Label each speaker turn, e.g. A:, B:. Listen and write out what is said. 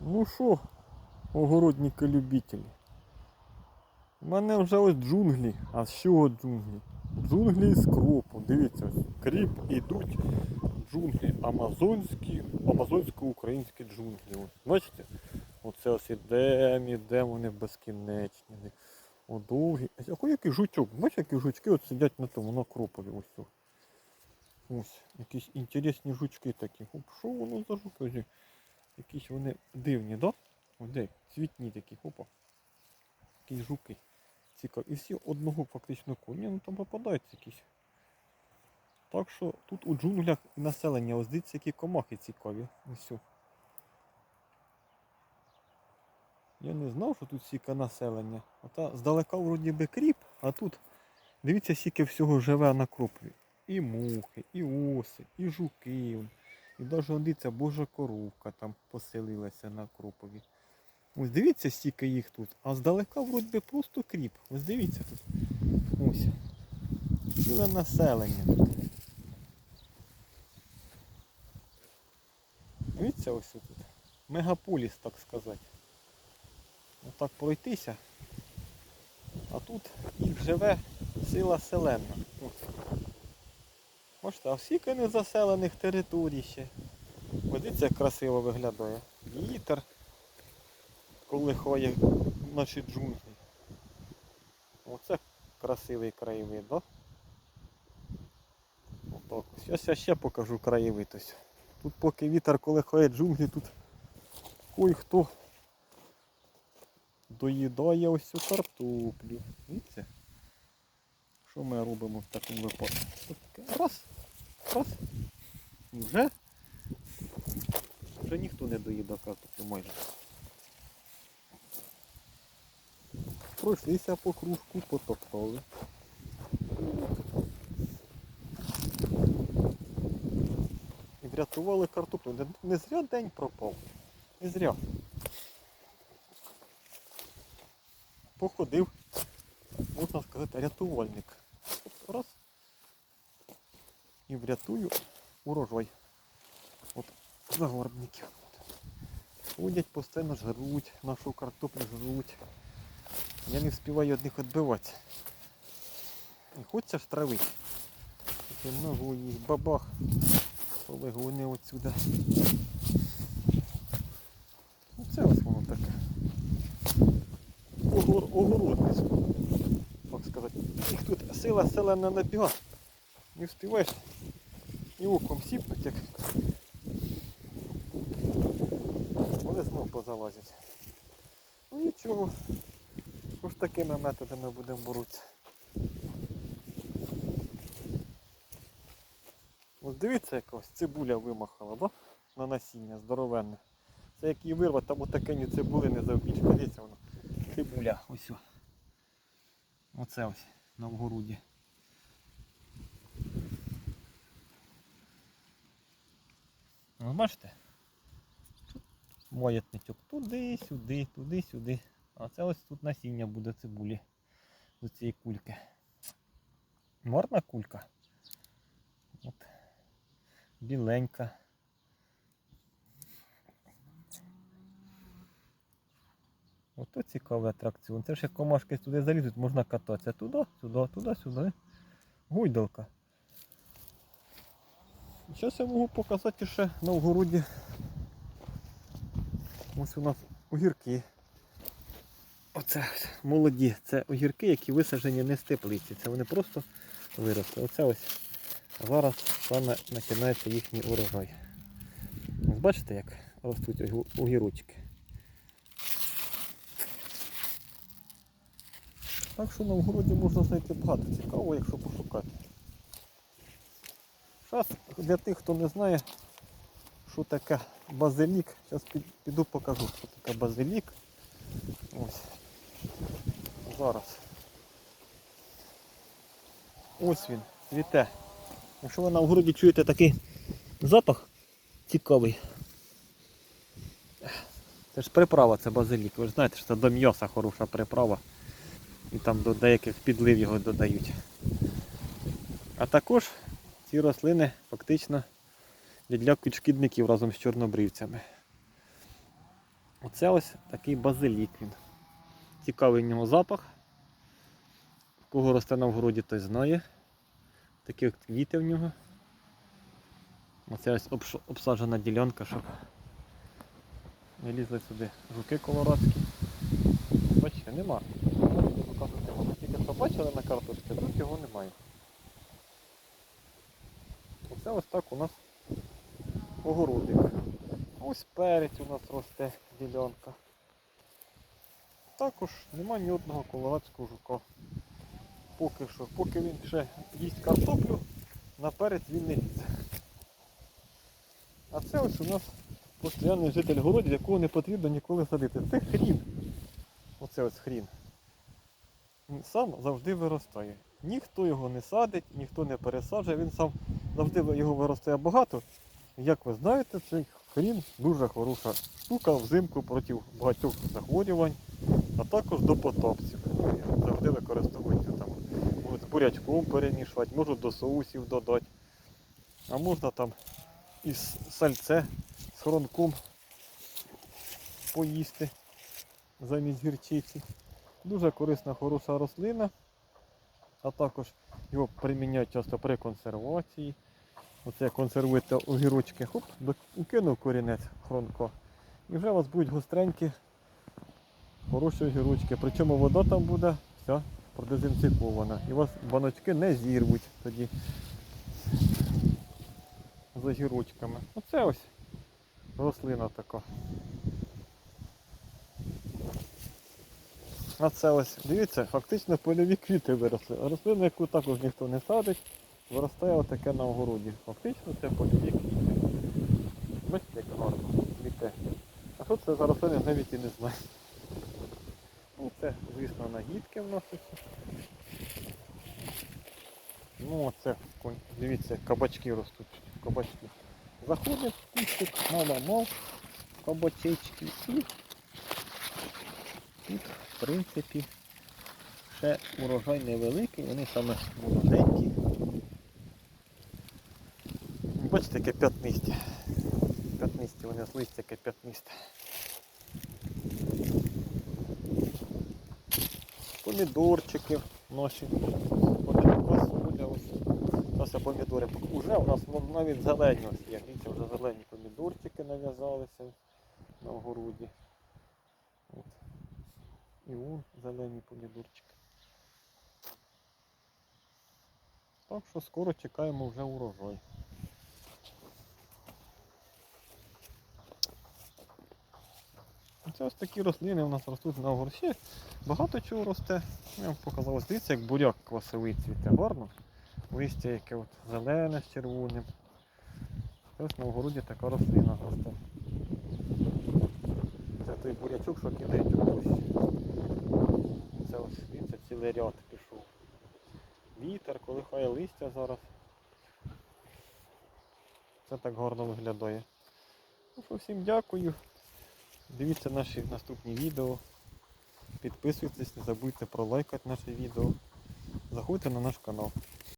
A: Ну що, огородники любителі. У мене вже ось джунглі. А з чого джунглі? Джунглі з кропу. Дивіться, ось кріп ідуть джунглі. Амазонські, амазонсько-українські джунглі. Ось, бачите? Оце ось ідемо, ідемо, вони безкінечні. О, довгі. А який жучок? Бачите, які жучки от сидять на тому, на кропові ось. Ось, якісь інтересні жучки такі. Що воно за жуки? Якісь вони дивні, да? Де, цвітні такі, опа. Якісь жуки. Цікаві. І всі одного фактично коня, ну там попадаються якісь. Так що тут у джунглях і населення, ось дивіться, які комахи цікаві. Ось. Я не знав, що тут стільки населення. Ота здалека вроді би кріп, а тут дивіться, скільки всього живе на кроплі. І мухи, і оси, і жуки. Он. І навіть дивіться, божа коровка там поселилася на кропові. Ось дивіться, стільки їх тут. А здалека вроді би просто кріп. Ось дивіться тут. Ось. Ціле населення. Дивіться ось тут. Мегаполіс, так сказати. Отак пройтися. А тут їх живе сила селена. Ось. Бачите, а скільки незаселених територій ще. Подивіться, як красиво виглядає. Вітер, коли ходить наші джунглі. Оце красивий краєвид, да? Отак. Зараз я ще покажу краєвид. Тут поки вітер, коли ходить джунглі, тут кой-хто доїдає ось цю картоплю. Дивіться? Що ми робимо в такому випадку? Раз, раз. Вже. Вже ніхто не доїде картоплю майже. Пройшлися по кружку, потоптали. І врятували картоплю. Не зря день пропав. Не зря. Походив, можна сказати, рятувальник. І врятую урожай. От загарбників. Ходять постійно жруть, нашу картоплю жруть. Я не встигаю від них відбивати. І хочеться ж травити. Ногою їх бабах. Коли вони отсюда. Оце ось воно таке. Огор, огородництво. Так сказати. Їх тут сила селена набіга. Не встигаєш і оком сіпнуть, як вони знов позалазять. Ну нічого. Ось такими методами будемо боротися. Ось дивіться якось цибуля вимахала, да? На насіння здоровенне. Це як її вирвати, там отакені цибулини завбільшка. Дивіться воно. Цибуля, ось. Оце ось на вгороді. Ви бачите? Маятничок туди, сюди, туди, сюди. А це ось тут насіння буде цибулі до цієї кульки. Марна кулька. От. Біленька. Ото цікавий атракціон. Це ж як комашки туди залізуть, можна кататися. Туди, сюди, туди, сюди. Гойдалка. Зараз я можу показати ще на огороді. Ось у нас огірки. Оце молоді. Це огірки, які висаджені не з теплиці. Це вони просто виросли. Оце ось зараз саме починається їхній урожай. Ось бачите, як ростуть огірочки. Так що на огороді можна знайти багато цікавого, якщо пошукати. Зараз для тих, хто не знає, що таке базилік, зараз піду покажу, що таке базилік. Ось. Зараз. Ось він, цвіте. Якщо ви на огороді чуєте такий запах цікавий. Це ж приправа, це базилік. Ви ж знаєте, що це до м'яса хороша приправа. І там до деяких підлив його додають. А також ці рослини фактично відлякують шкідників разом з чорнобривцями. Оце ось такий базилік він. Цікавий в нього запах. Кого росте на вгороді, той знає. Такі квіти в нього. Оце ось обсаджена ділянка, щоб не лізли сюди жуки колорадські. Бачите, нема. Тільки що бачили на карточці, тут його немає. Оце ось так у нас огородик. Ось перець у нас росте ділянка. Також нема ні одного колорадського жука. Поки що, поки він ще їсть картоплю, на перець він не лізе. А це ось у нас постійний житель городів, якого не потрібно ніколи садити. Це хрін. Оце ось хрін. Він сам завжди виростає. Ніхто його не садить, ніхто не пересаджує, він сам завжди його виростає багато. Як ви знаєте, цей хрін дуже хороша штука взимку проти багатьох захворювань, а також до потопців. Завжди використовують його там. Можуть бурячком перемішувати, можуть до соусів додати. А можна там із сальце з хронком поїсти замість гірчиці. Дуже корисна, хороша рослина, а також його приміняють часто при консервації. Оце консервуєте огірочки, хоп, кинув корінець хронко. І вже у вас будуть гостренькі, хороші огірочки. Причому вода там буде вся продезінфікована. І у вас баночки не зірвуть тоді з огірочками. Оце ось рослина така. А це ось, дивіться, фактично польові квіти виросли. А рослина, яку також ніхто не садить, виростає отаке на огороді. Фактично це польові квіти. Бачите, як гарно квіте. А що це за рослини, навіть і не знаю. Ну це, звісно, нагідки вносяться. Ну оце, дивіться, кабачки ростуть. Кабачки. Заходить в кустик, мама-мав, кабачечки і тут, в принципі, ще урожай невеликий, вони саме молоденькі. Бачите, яке п'ятнисте. П'ятнисті, вони з листя яке п'ятнисте. Помідорчики наші. Ось. Помідори Уже у нас навіть зелені ось є. Дивіться, вже зелені помідорчики нав'язалися на огороді. От. І вон зелені помідорчики. Так що скоро чекаємо вже урожай. Це ось такі рослини у нас ростуть на огорщі. Багато чого росте. Я вам показав, дивіться, як буряк квасовий цвіте гарно. Листя яке от зелене з червоним. Ось на огороді така рослина росте. Це той бурячок, що кидають у. Це ось дивіться, цілий ряд пішов. Вітер, колихає листя зараз. Це так гарно виглядає. Ну всім дякую. Дивіться наші наступні відео. Підписуйтесь, не забудьте про лайкати наше відео. Заходьте на наш канал.